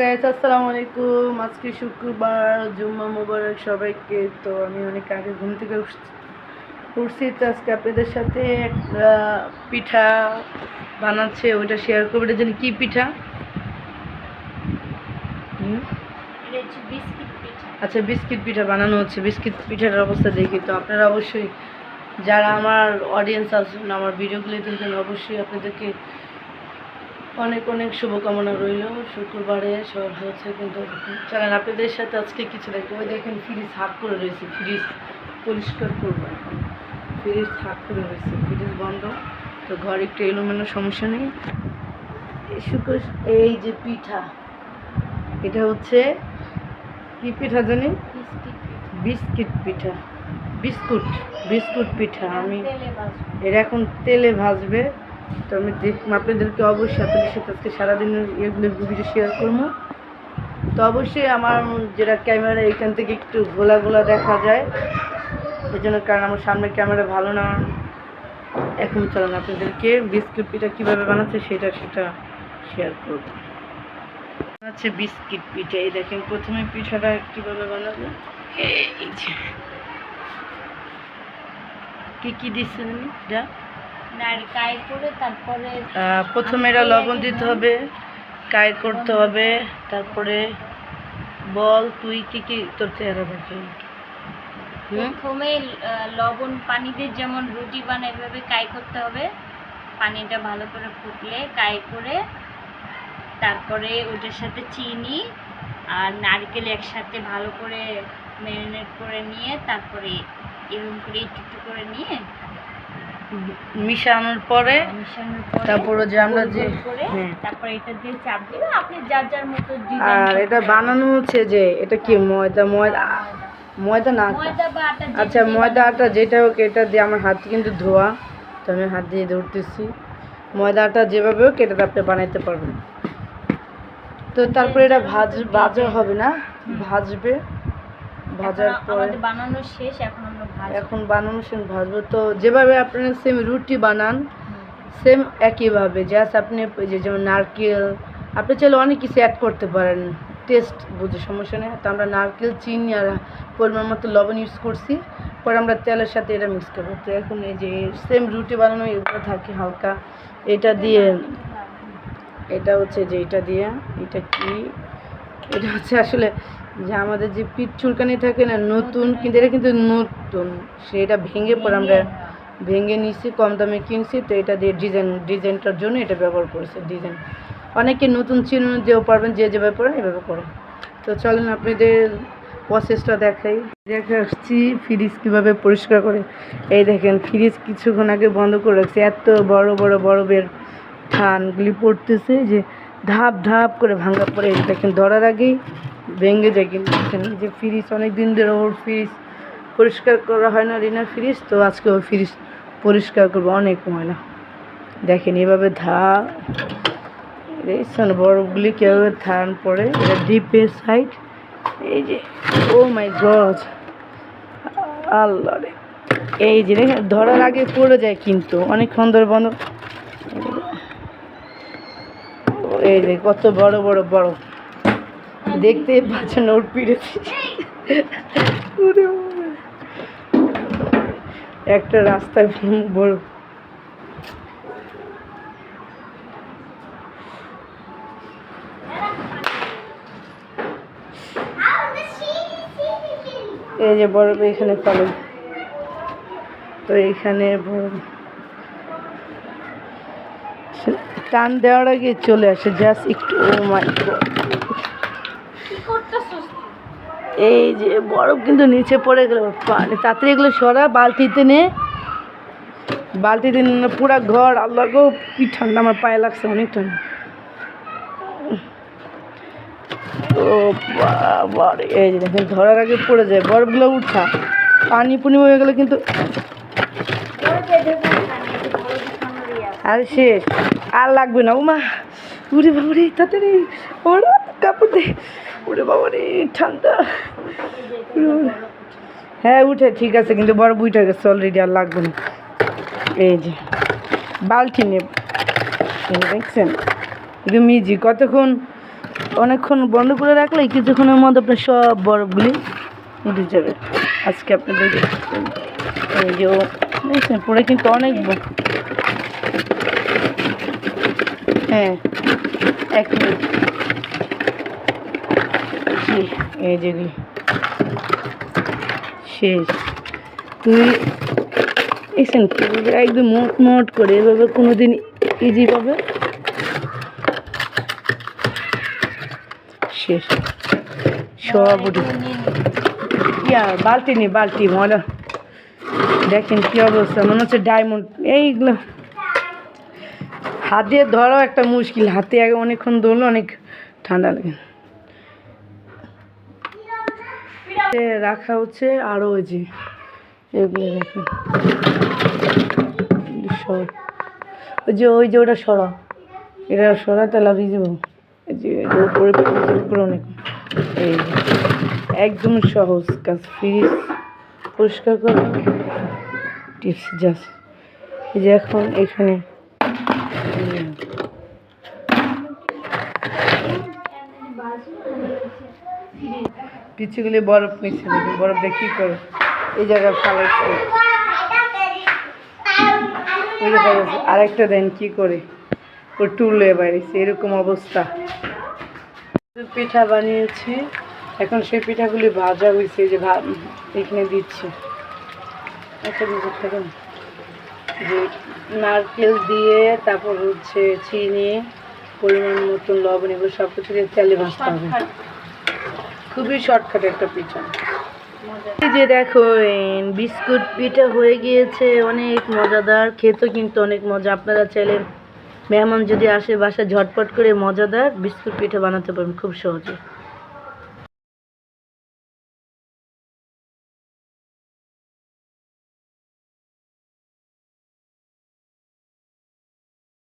Guys আসসালামু আলাইকুম আজকে শুক্রবার জুম্মা মুবারক সবাইকে। তো আমি অনেক আগে ঘুম থেকে উঠছি উঠছি। তো আজকে আপনাদের সাথে একটা পিঠা বানাচ্ছে ওইটা শেয়ার করব। এটা জানি কী পিঠা? আচ্ছা বিস্কিট পিঠা বানানো হচ্ছে। বিস্কিট পিঠার অবস্থা দেখি। তো আপনারা অবশ্যই যারা আমার অডিয়েন্স আছেন আমার ভিডিওগুলো দেখবেন অবশ্যই আপনাদেরকে অনেক অনেক শুভকামনা রইল। শুক্রবারে সবাই ভালো থাকবেন চলেন আপনাদের সাথে আজকে কিছু দেখব ওই দেখেন ফ্রিজ হাফ করে রয়েছে ফ্রিজ পরিষ্কার করব এখন। ফ্রিজ হাফ করে রয়েছে ফ্রিজ বন্ধ। তো ঘরে একটু এলো এলোমেলো সমস্যা নেই। শুক্র এই যে পিঠা এটা হচ্ছে কি পিঠা জানি? বিস্কিট পিঠা। বিস্কুট বিস্কুট পিঠা আমি এটা এখন তেলে ভাজবে। তো আমি দেখ আপনাদেরকে অবশ্যই আপনাদের সাথে আজকে সারাদিনের এগুলো ভিডিও শেয়ার করব। তো অবশ্যই আমার যেটা ক্যামেরা, এখান থেকে একটু ঘোলা ঘোলা দেখা যায়। এই জন্য কারণ আমার সামনে ক্যামেরা ভালো না। এখন চলেন আপনাদেরকে বিস্কুট পিঠা কীভাবে বানাচ্ছে সেটা সেটা শেয়ার করব। বানাচ্ছে বিস্কিট পিঠা। এই দেখেন, প্রথমে পিঠাটা কীভাবে বানাবো? যে। কী কী দিচ্ছেন এটা নারকাই করে তারপরে প্রথমে এটা লবণ দিতে হবে কাই করতে হবে তারপরে বল তুই কি কি তোর চেহারা দেখে প্রথমে লবণ পানি দিয়ে যেমন রুটি বানায় এভাবে কাই করতে হবে। পানিটা ভালো করে ফুটলে কাই করে তারপরে ওটার সাথে চিনি আর নারকেল একসাথে ভালো করে ম্যারিনেট করে নিয়ে তারপরে এরকম করে একটু একটু করে নিয়ে মিশানোর পরে তারপর পরে যে আমরা যে হ্যাঁ এটা দিয়ে চাপ আপনি যার যার মতো আর এটা বানানো হচ্ছে যে এটা কি ময়দা ময়দা ময়দা না? আচ্ছা ময়দা আটা যেটা হোক এটা দিয়ে আমার হাত কিন্তু ধোয়া। তো আমি হাত দিয়ে ধরতেছি। ময়দা আটা যেভাবে হোক এটা আপনি বানাইতে পারবেন। তো তারপরে এটা ভাজ ভাজা হবে না? ভাজবে। ভাজার পরে বানানো শেষ এখন আমরা ভাজবো। এখন বানানো শেষ ভাজবো। তো যেভাবে আপনারা সেম রুটি বানান সেম একইভাবে জাস্ট আপনি যে যেমন নারকেল আপনি চাইলে অনেক কিছু অ্যাড করতে পারেন। টেস্ট বুঝে সমস্যা নেই। তো আমরা নারকেল চিনি আর পরিমাণ মতো লবণ ইউজ করছি। পরে আমরা তেলের সাথে এটা মিক্স করব। তো এখন এই যে সেম রুটি বানানো এগুলো থাকে হালকা। এটা দিয়ে এটা হচ্ছে যে এটা দিয়ে এটা কি? এটা হচ্ছে আসলে যে আমাদের যে পিঠ চুলকানি থাকে না, নতুন কিন্তু এটা কিন্তু নতুন। সেটা ভেঙে পরে আমরা ভেঙে নিছি, কম দামে কিনছি, তো এটা দিয়ে ডিজাইন, ডিজাইনটার জন্য এটা ব্যবহার করেছে, ডিজাইন। অনেকে নতুন চিহ্ন দিয়েও পারবেন, যে যেভাবে পড়েন এভাবে করে। তো চলেন আপনাদের প্রসেসটা দেখাই। দেখে আসছি ফ্রিজ কীভাবে পরিষ্কার করে। এই দেখেন, ফ্রিজ কিছুক্ষণ আগে বন্ধ করে রাখছে। এত বড় বড় বরফের থানগুলি পড়তেছে যে ধাপ ধাপ করে ভাঙা পড়ে। দেখেন, ধরার আগেই ভেঙে যায় কিন্তু যে ফ্রিজ অনেক দিন ধরে ওর ফ্রিজ পরিষ্কার করা হয় না, রিনার ফ্রিজ, তো আজকে ওর ফ্রিজ পরিষ্কার করব, অনেক ময়লা। দেখেন এভাবে ধা দেখছেন বরফগুলি কীভাবে থান পড়ে, এটা ডিপের সাইড। এই যে, ও মাই গড, আল্লাহ রে। এই যে ধরার আগে পড়ে যায় কিন্তু, অনেকক্ষণ ধরে বন্ধ। এই যে, কত বড় বড় বরফ। দেখতে পাচ্ছেন ওর পিড়ে ওরে বাবা। একটা রাস্তা বড়। এই যে বরফ এখানে ফেলে তো বরফ টান দেওয়ার আগে চলে আসে জাস্ট একটু ও মাই করতেছিস এই যে বরফ কিন্তু নিচে পড়ে গেল পানি তাড়াতাড়ি এগুলো সরা বালতিতে নে। বালতিতে পুরা ঘর। আল্লাহ গো কি ঠান্ডা আমার পায়ে লাগছে অনেক ঠান্ডা ও বাবা এই যে দেখেন ধরার আগে পড়ে যায়। বরফগুলো উঠা। পানি পুনি হয়ে গেলে কিন্তু আর শেষ। আর লাগবে না উমা। উরে বাবা রে তাড়াতাড়ি ওরা কাপড় দে। উরে বাবা রে ঠান্ডা। হ্যাঁ উঠে, ঠিক আছে, কিন্তু বড় উঠে গেছে অলরেডি আর লাগবে না। এই যে, বালতি নেব। দেখছেন? কিন্তু মিজি, কতক্ষণ, অনেকক্ষণ বন্ধ করে রাখলে কিছুক্ষণের মধ্যে আপনার সব বরফগুলি উঠে যাবে। আজকে আপনাদের এই যে দেখছেন, পরে কিন্তু অনেক হ্যাঁ। এক মিনিট। এই যেগুলি শেষ। তুই এসেন একদম মোট মোট করে এভাবে কোনো দিন ইজি পাবে? শেষ। সব উঠে বালতি নি, বালতি মনে দেখেন কি অবস্থা, মনে হচ্ছে ডায়মন্ড এইগুলো। হাত ধরাও একটা মুশকিল, হাতে আগে অনেকক্ষণ ধরলে অনেক ঠান্ডা লাগে। রাখা হচ্ছে আরও ওই যে, এগুলো দেখেন সর, ওই যে ওই যে ওটা সরা এটা লাগিয়ে যাব এই যে অনেক। এই একদম সহজ কাজ, ফ্রিজ পরিষ্কার করা। Tips, just. এই যে এখন এখানে পিছুগুলি বরফ নিচ্ছে দেখুন বরফ দিয়ে কী করে এই জায়গায় ফালাইছে আরেকটা দেন, কি করে? ও টুলে বাড়িছে এরকম অবস্থা। পিঠা বানিয়েছি। এখন সেই পিঠাগুলি ভাজা হয়েছে যে এখানে দিচ্ছি। জিনিস যে নারকেল দিয়ে, তারপর হচ্ছে চিনি, পরিমাণ মতন লবণ, এগুলো সব কিছু তেলে ভাজতে হবে। খুবই শর্টকাট একটা পিঠা। এই যে দেখো বিস্কুট পিঠা হয়ে গিয়েছে, অনেক মজাদার। খেতে কিন্তু অনেক মজা। আপনারা চাইলে মেহমান যদি আসে বাসায় ঝটপট করে মজাদার বিস্কুট পিঠা বানাতে পারেন খুব সহজে।